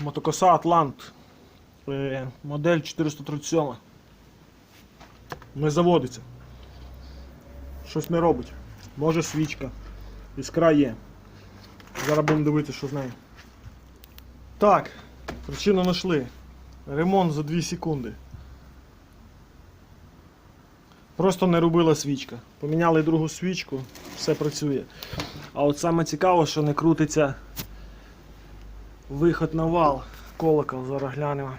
мотокоса Атлант. Е, Модель 437. Не заводиться. Щось не робить. Може свічка. Іскра є. Зараз будемо дивитися, що з нею. Так, причину знайшли. Ремонт за 2 секунди. Просто не робила свічка. Поміняли другу свічку, все працює. А от саме цікаво, що не крутиться виход на вал. Колокол зараз глянемо.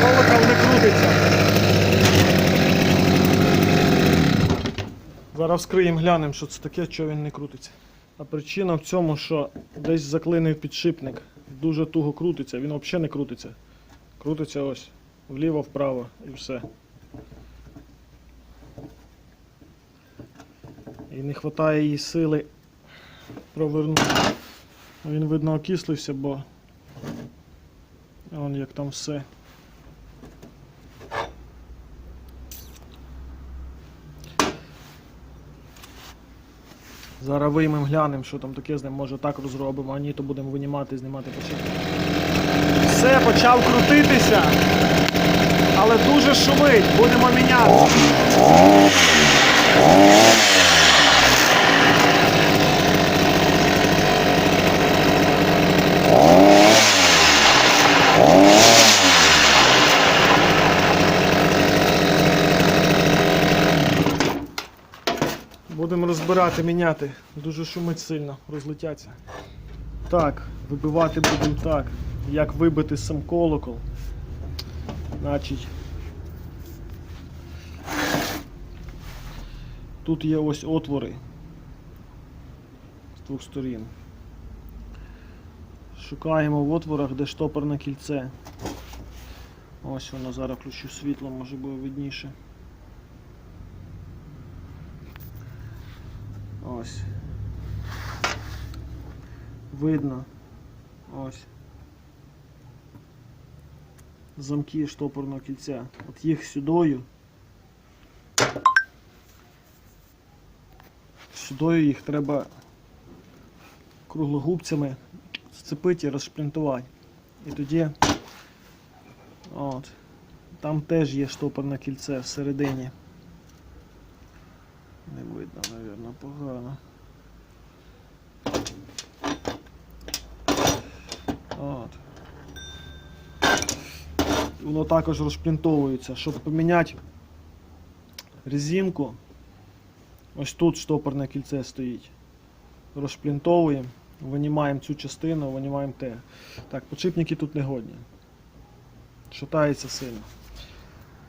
Колокол не крутиться. Зараз вскриємо, глянемо, що це таке, що він не крутиться. А причина в цьому, що десь заклинив підшипник. Дуже туго крутиться, він взагалі не крутиться. Крутиться ось вліво-вправо і все. І не вистачає їй сили провернути. Він, видно, окислився, бо Вон як там все. Зараз виймемо, глянемо, що там таке з ним, може так розробимо, а ні, то будемо винімати, знімати почати. Все, почав крутитися, але дуже шумить, будемо міняти. Будемо розбирати, міняти. Дуже шумить сильно, розлетяться. Так, вибивати будемо так. Як вибити сам колокол. Значить. Тут є ось отвори з двох сторін. Шукаємо в отворах, де штопорне кільце. Ось воно зараз включу світло, може буде видніше. Ось. Видно. Ось. Замки штопорного кільця. От їх сюдою. Сюдою їх треба круглогубцями зцепити і розшплінтувати. І тоді от, там теж є штопорне кільце всередині. Не видно, мабуть, погано. От. Воно також розшплінтовується. Щоб поміняти резинку, ось тут штопорне кільце стоїть. Розшплінтовуємо, винімаємо цю частину, винімаємо те. Так, подшипники тут не годні. Шатається сильно.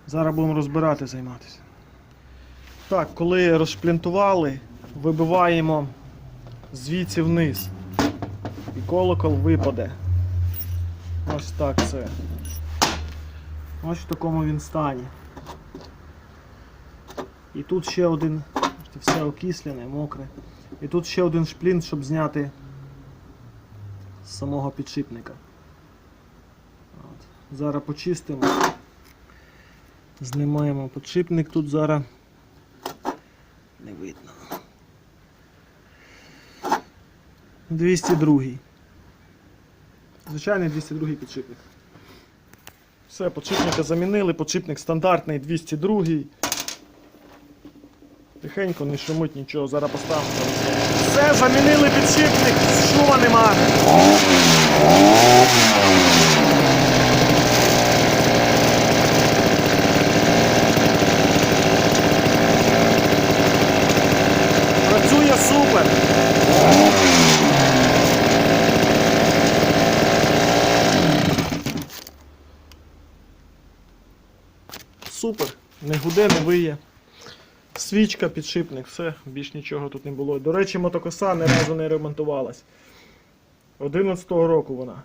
Зараз будемо розбирати, займатися. Так, коли розшплінтували, вибиваємо звідси вниз. І колокол випаде. Ось так це. Ось в такому він стані. І тут ще один, все окислене, мокре. І тут ще один шплінт, щоб зняти з самого підшипника. От. Зараз почистимо. Знімаємо підшипник тут зараз. Не видно. 202. Звичайний 202 підшипник. Все, подшипника замінили, подшипник стандартний 202. Тихенько, не шумить нічого, зараз поставимо. Все, замінили підшипник, шума нема. Працює супер. Супер. Не гуде, не виє. Свічка, підшипник, все, більш нічого тут не було. До речі, мотокоса ні разу не ремонтувалась. 11-го року вона.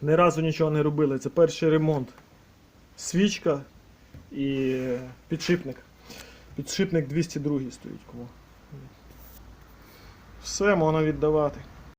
Ні разу нічого не робили. Це перший ремонт. Свічка і підшипник. Підшипник 202 стоїть. Все, можна віддавати.